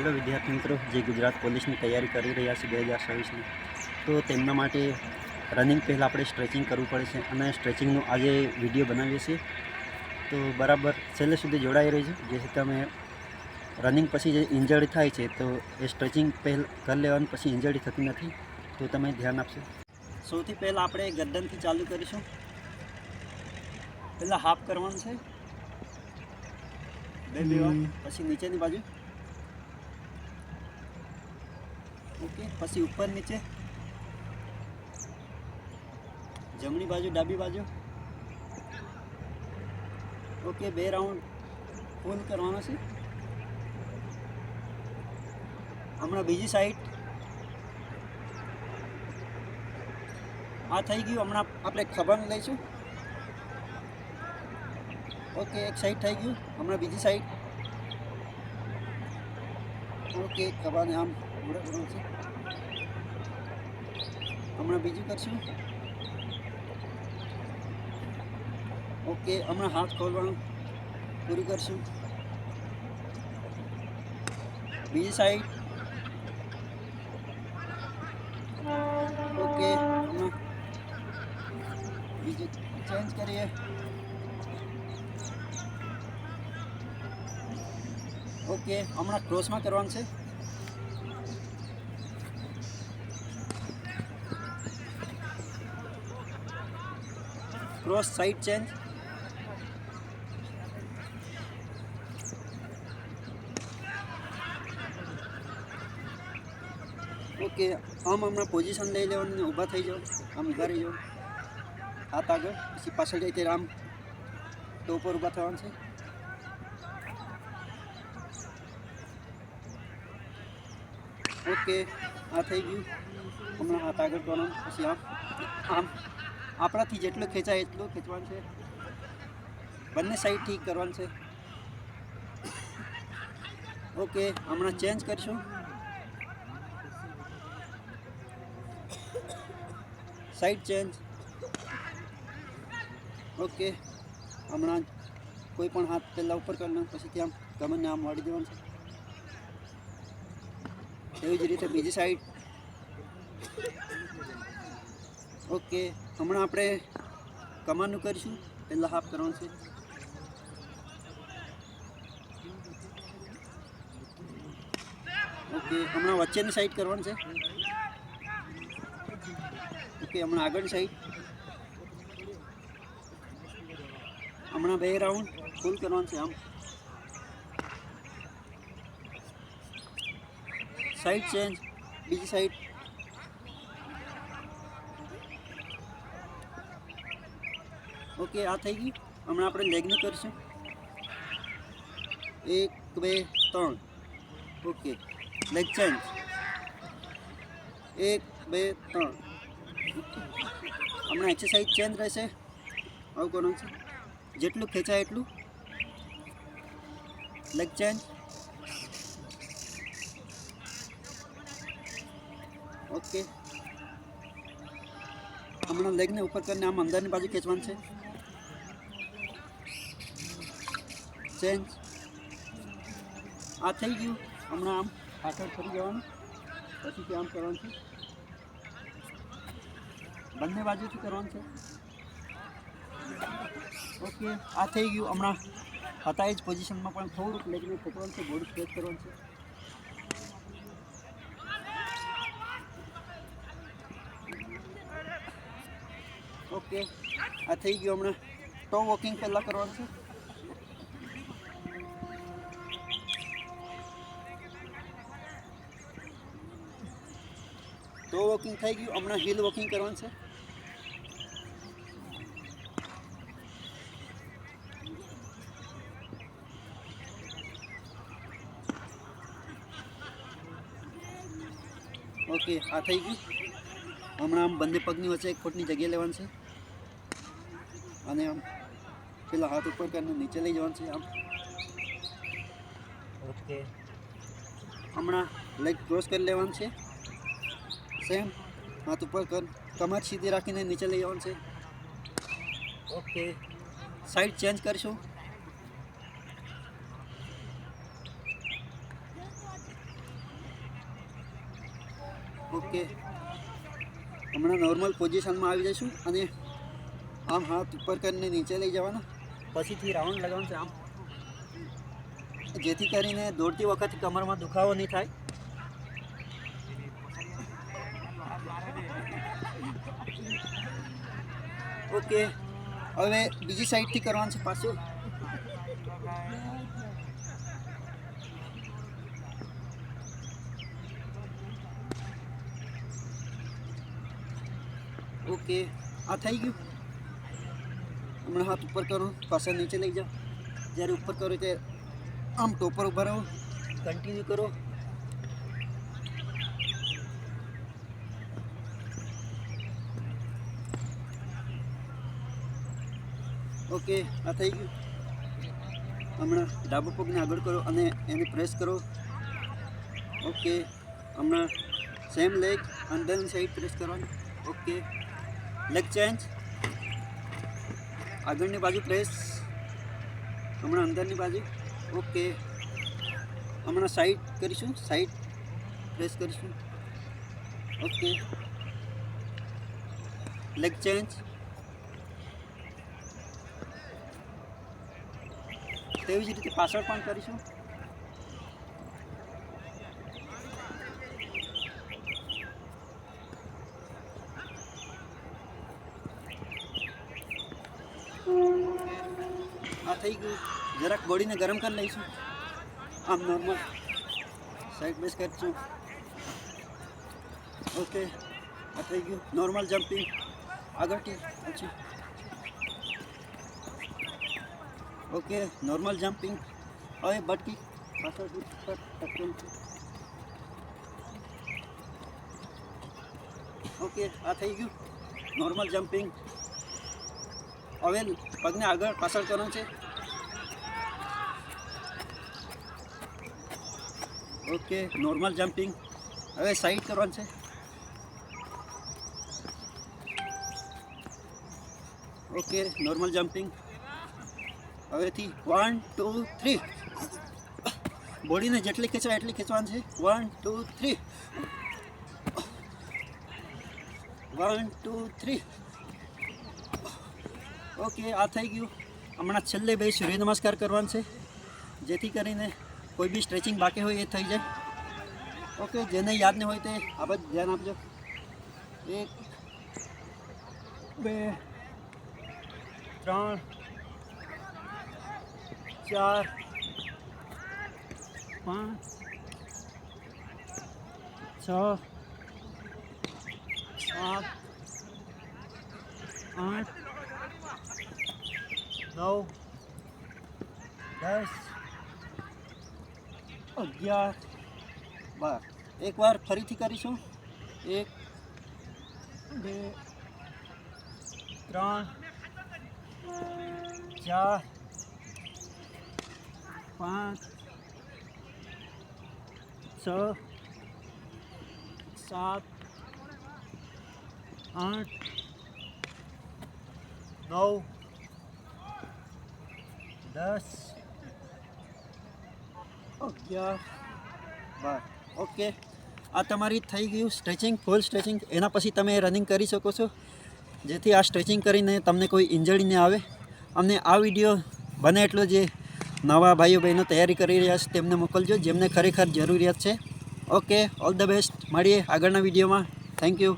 Hello વિદ્યાર્થી મિત્રો જે ગુજરાત પોલીસની તૈયારી કરી રહ્યા છે બે હજાર છવ્વીસની તો તેમના માટે રનિંગ પહેલાં આપણે સ્ટ્રેચિંગ કરવું પડે છે અને સ્ટ્રેચિંગનો આજે વીડિયો બનાવીએ છીએ. તો બરાબર છેલ્લે સુધી જોડાઈ રહીજો જેથી તમે રનિંગ પછી જે ઇન્જરી થાય છે તો એ સ્ટ્રેચિંગ પહેલ કરી લેવાનું પછી ઇન્જરી થતી નથી તો તમે ધ્યાન આપશો. સૌથી પહેલાં આપણે ગરદનથી ચાલુ કરીશું. પહેલાં હાફ કરવાનું છે. બે બે પછી નીચેની બાજુ. ઓકે, પછી ઉપર નીચે. જમણી બાજુ, ડાબી બાજુ. ઓકે, બે રાઉન્ડ ફૂલ કરવાનો છે. હમણાં બીજી સાઈડ. આ થઈ ગયું, હમણાં આપણે ખબર લઈશું. ઓકે, એક સાઈડ થઈ ગયું, હમણાં બીજી સાઈડ. ઓકે ખભાને આમ ઉડે ઉડે છે હમણાં બીજું કરશું? ઓકે, હમણાં હાથ ખોલવાનું પૂરું કરશું. બીજી સાઈડ ઓકે, હમણાં બીજું ચેન્જ કરીએ. ઓકે, હમણાં ક્રોસમાં કરવાનું છે. ક્રોસ સાઈડ ચેન્જ ઓકે આમ હમણાં પોઝિશન લઈ લેવાનું, ઊભા થઈ જાઓ, આમ ઊભા રહી જાઓ. હાથ આગળ, પછી પાછળ જઈ ત્યારે આમ તો ઉપર ઊભા થવાનું છે. ઓકે આ થઈ ગયું. હમણાં હાથ આગળ કરવાનું, પછી આમ આમ. આપણાથી જેટલું ખેંચાય એટલું ખેંચવાનું છે. બંને સાઈડ ઠીક કરવાનું છે. ઓકે હમણાં ચેન્જ કરીશું. સાઈડ ચેન્જ ઓકે હમણાં કોઈ પણ હાથ પહેલાં ઉપર કરવાનું પછી ત્યાં ગમન આમ વાળી દેવાનું છે. એવી જ રીતે બીજી સાઈડ ઓકે, હમણાં આપણે કમાનું કરીશું. પહેલાં હાફ કરવાનું છે. ઓકે, હમણાં વચ્ચેની સાઈડ કરવાનું છે. ઓકે, હમણાં આગળની સાઈડ હમણાં બે રાઉન્ડ ફૂલ કરવાનું છે આમ. સાઈડ ચેન્જ બીજી સાઈડ ઓકે, આ થઈ ગઈ હમણાં આપણે લેગનું કરીશું. એક, બે, ત્રણ. ઓકે લેગ ચેન્જ એક, બે, ત્રણ. હમણાં એક્સરસાઇઝ ચેન્જ રહેશે. આવું કરવાનું છે. જેટલું ખેંચાય એટલું. Leg change okay. હમણાં લેગને ઉપર કરીને આમ અંદરની બાજુ ખેંચવાનું છે. ચેન્જ આ થઈ ગયું. હમણાં આમ પાછળ ફરી જવાનું. પછી આમ કરવાનું છે. બંને બાજુથી કરવાનું છે. ઓકે, આ થઈ ગયું. હમણાં હતા એ જ પોઝિશનમાં પણ થોડુંક લેગને ખેંચવાનું છે બોડી ફેસ કરવાનું છે. ઓકે, આ થઈ ગયું હમણાં. ટો વોકિંગ પહેલાં કરવાનું છે. ટો વોકિંગ થઈ ગયું. હમણાં હિલ વોકિંગ કરવાનું છે. ઓકે આ થઈ ગયું. હમણાં આમ બંને પગની વચ્ચે એક ફૂટની જગ્યા લેવાની છે. અને આમ પેલા હાથ ઉપર કરીને નીચે લઈ જવાનું છે આમ. ઓકે. હમણાં લેગ ક્રોસ કરી લેવાનું છે. સેમ હાથ ઉપર કર કમર સીધી રાખીને નીચે લઈ જવાનું છે. ઓકે. સાઈડ ચેન્જ કરીશું. ઓકે. હમણાં નોર્મલ પોઝિશનમાં આવી જઈશું અને આમ હાથ ઉપર કરીને નીચે લઈ જવાના. પછીથી રાઉન્ડ લગાવવાનું છે આમ. જેથી કરીને દોડતી વખતે કમરમાં દુખાવો નહીં થાય. ઓકે હવે બીજી સાઈડથી કરવાનું છે પાછું ઓકે આ થઈ ગયું હમણાં હાથ ઉપર કરો પાછા નીચે લઈ જાઓ જ્યારે ઉપર કરો ત્યારે આમ ટોપર ઊભા રહો કન્ટિન્યુ કરો ઓકે, આ થઈ ગયું. હમણાં ડાબો પગને આગળ કરો અને એને પ્રેસ કરો. ઓકે, હમણાં સેમ લેગ અંદરની સાઈડ પ્રેસ કરવાની. ઓકે લેગ ચેન્જ આગળની બાજુ પ્રેસ હમણાં અંદરની બાજુ. ઓકે, હમણાં સાઈડ કરીશું. સાઈડ પ્રેસ કરીશું. ઓકે. લેગ ચેન્જ તેવી જ રીતે પાછળ પણ કરીશું. આ થઈ ગયું. જરાક બોડીને ગરમ કરી લઈશું. આમ નોર્મલ સાઈડ બેસ કરીશું. ઓકે આ થઈ ગયું. નોર્મલ જમ્પિંગ આગળથી પછી. ઓકે નોર્મલ જમ્પિંગ હવે બટકી ઓકે, આ થઈ ગયું. નોર્મલ જમ્પિંગ હવે પગને આગળ પાછળ કરવાનું છે. ઓકે નોર્મલ જમ્પિંગ હવે સાઈડ કરવાનું છે. ઓકે નોર્મલ જમ્પિંગ હવેથી વન ટુ થ્રી બોડીને જેટલી ખેંચવા એટલી ખેંચવાની છે. One two three one two three okay આ થઈ ગયું. હમણાં છેલ્લે બે સૂર્ય નમસ્કાર કરવાનું છે. જેથી કરીને કોઈ બી સ્ટ્રેચિંગ બાકી હોય એ થઈ જાય. ઓકે જેને યાદ નહીં હોય તે આ બધું ધ્યાન આપજો. એક, બે, ત્રણ ચાર, પાંચ, છ, સાત, આઠ, નવ, દસ, અગિયાર, બાર. એકવાર ફરીથી કરીશું. એક, બે, ત્રણ, ચાર પાંચ, છ, સાત, આઠ, નવ, દસ, અગિયાર, બાર. ઓકે. આ તમારી થઈ ગયું સ્ટ્રેચિંગ, ફૂલ સ્ટ્રેચિંગ. એના પછી તમે રનિંગ કરી શકો છો. જેથી આ સ્ટ્રેચિંગ કરીને તમને કોઈ ઇન્જરી ન આવે. અમને આ વીડિયો બને એટલો જે. નવા ભાઈઓ બહેનો તૈયારી કરી રહ્યા છે, તેમને મોકલજો, જેમને ખરેખર જરૂરિયાત છે. ઓકે ઓલ ધ બેસ્ટ મળીએ આગળના વિડીયોમાં. Thank you